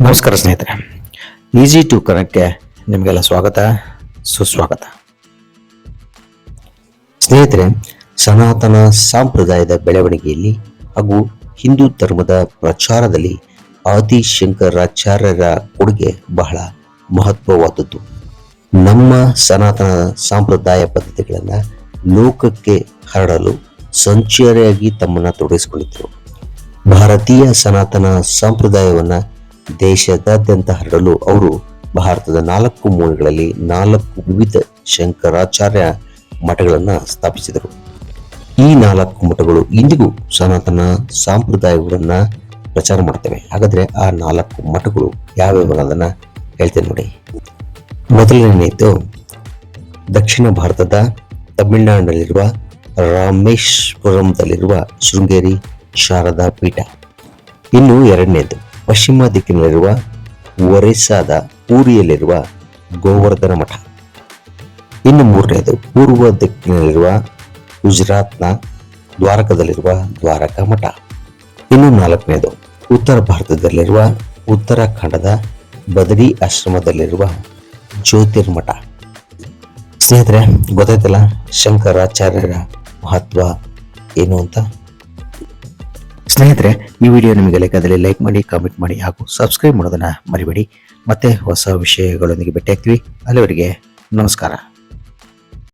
ನಮಸ್ಕಾರ ಸ್ನೇಹಿತರೆ. Easy to ಕನೆಕ್ಟ್ಗೆ ನಿಮಗೆಲ್ಲ ಸ್ವಾಗತ, ಸುಸ್ವಾಗತ. ಸ್ನೇಹಿತರೆ, ಸನಾತನ ಸಂಪ್ರದಾಯದ ಬೆಳವಣಿಗೆಯಲ್ಲಿ ಹಾಗೂ ಹಿಂದೂ ಧರ್ಮದ ಪ್ರಚಾರದಲ್ಲಿ ಆದಿಶಂಕರಾಚಾರ್ಯರ ಕೊಡುಗೆ ಬಹಳ ಮಹತ್ವವಾದದ್ದು. ನಮ್ಮ ಸನಾತನ ಸಂಪ್ರದಾಯ ಪದ್ಧತಿಗಳನ್ನು ಲೋಕಕ್ಕೆ ಹರಡಲು ಸಂಚಾರಿಯಾಗಿ ತಮ್ಮನ್ನು ತೊಡಗಿಸಿಕೊಂಡಿದ್ದರು ಭಾರತೀಯ ಸನಾತನ ಸಂಪ್ರದಾಯವನ್ನ ದೇಶದಾದ್ಯಂತ ಹರಡಲು ಅವರು ಭಾರತದ ನಾಲ್ಕು ಮೂಲೆಗಳಲ್ಲಿ ನಾಲ್ಕು ವಿವಿಧ ಶಂಕರಾಚಾರ್ಯ ಮಠಗಳನ್ನು ಸ್ಥಾಪಿಸಿದರು. ಈ ನಾಲ್ಕು ಮಠಗಳು ಇಂದಿಗೂ ಸನಾತನ ಸಂಪ್ರದಾಯಗಳನ್ನು ಪ್ರಚಾರ ಮಾಡ್ತವೆ. ಹಾಗಾದ್ರೆ ಆ ನಾಲ್ಕು ಮಠಗಳು ಯಾವ್ಯಾವ ಅನ್ನೋದನ್ನು ಹೇಳ್ತೇನೆ ನೋಡಿ. ಮೊದಲನೆಯದು ದಕ್ಷಿಣ ಭಾರತದ ತಮಿಳುನಾಡಿನಲ್ಲಿರುವ ರಾಮೇಶ್ವರಂದಲ್ಲಿರುವ ಶೃಂಗೇರಿ ಶಾರದಾ ಪೀಠ. ಇನ್ನು ಎರಡನೇದು ಪಶ್ಚಿಮ ದಿಕ್ಕಿನಲ್ಲಿರುವ ಒರಿಸ್ಸಾದ ಪೂರಿಯಲ್ಲಿರುವ ಗೋವರ್ಧನ ಮಠ. ಇನ್ನು ಮೂರನೇದು ಪೂರ್ವ ದಿಕ್ಕಿನಲ್ಲಿರುವ ಗುಜರಾತ್ನ ದ್ವಾರಕದಲ್ಲಿರುವ ದ್ವಾರಕಾ ಮಠ. ಇನ್ನು ನಾಲ್ಕನೇದು ಉತ್ತರ ಭಾರತದಲ್ಲಿರುವ ಉತ್ತರಾಖಂಡದ ಬದರಿ ಆಶ್ರಮದಲ್ಲಿರುವ ಜ್ಯೋತಿರ್ಮಠ ಸ್ನೇಹಿತರೆ, ಗೊತ್ತಾಯ್ತಲ್ಲ ಶಂಕರಾಚಾರ್ಯರ ಮಹತ್ವ ಏನು ಅಂತ? ಸ್ನೇಹಿತರೆ, ಈ ವಿಡಿಯೋ ನಿಮಗೆ ಲೈಕಾದಲ್ಲಿ ಲೈಕ್ ಮಾಡಿ ಕಾಮೆಂಟ್ ಮಾಡಿ ಹಾಗೂ ಸಬ್ಸ್ಕ್ರೈಬ್ ಮಾಡೋದನ್ನು ಮರಿಬೇಡಿ. ಮತ್ತೆ ಹೊಸ ವಿಷಯಗಳೊಂದಿಗೆ ಭೇಟಿಯಾಗ್ತೀವಿ. ಅಲ್ಲಿವರೆಗೆ ನಮಸ್ಕಾರ.